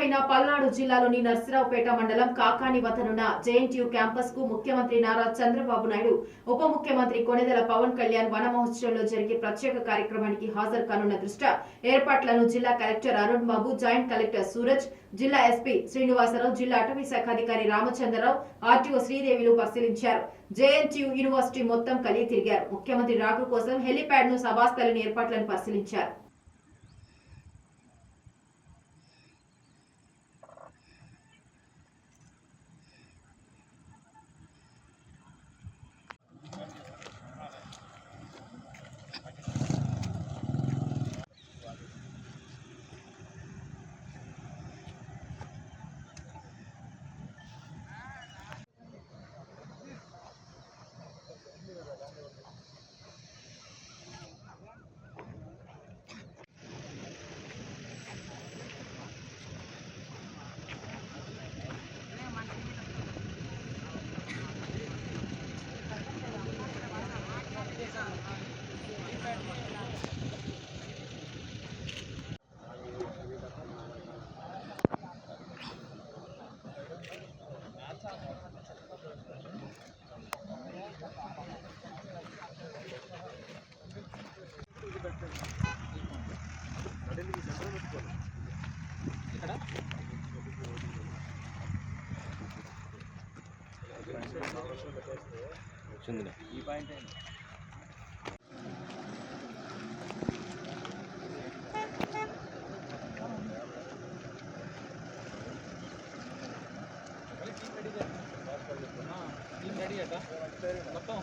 పల్నాడు జిల్లాలోని నర్సరావుపేట మండలం కాకాని వద్దనున్న జేఎన్టీయూ క్యాంపస్కు ముఖ్యమంత్రి నారా చంద్రబాబు నాయుడు ఉప ముఖ్యమంత్రి కొణిదెల పవన్ కళ్యాణ్ వన మహోత్సవంలో జరిగే ప్రత్యేక కార్యక్రమానికి హాజరు కానున్న దృష్ట్యా ఏర్పాట్లను జిల్లా collector Arun Babu joint collector Suraj జిల్లా ఎస్పీ శ్రీనివాసరావు జిల్లా అటవీ శాఖ అధికారి రామచంద్రరావు ఆర్టీఓ శ్రీదేవిలు పరిశీలించారు. జేఎన్టీయూ యూనివర్సిటీ మొత్తం కలిగి తిరిగారు. ముఖ్యమంత్రి రాక కోసం హెలిప్యాడ్ను సభాస్థలిని ఏర్పాట్లను పరిశీలించారు. వచ్చిందిలే ఈ పాయింట్ రెడీ అట మొత్తం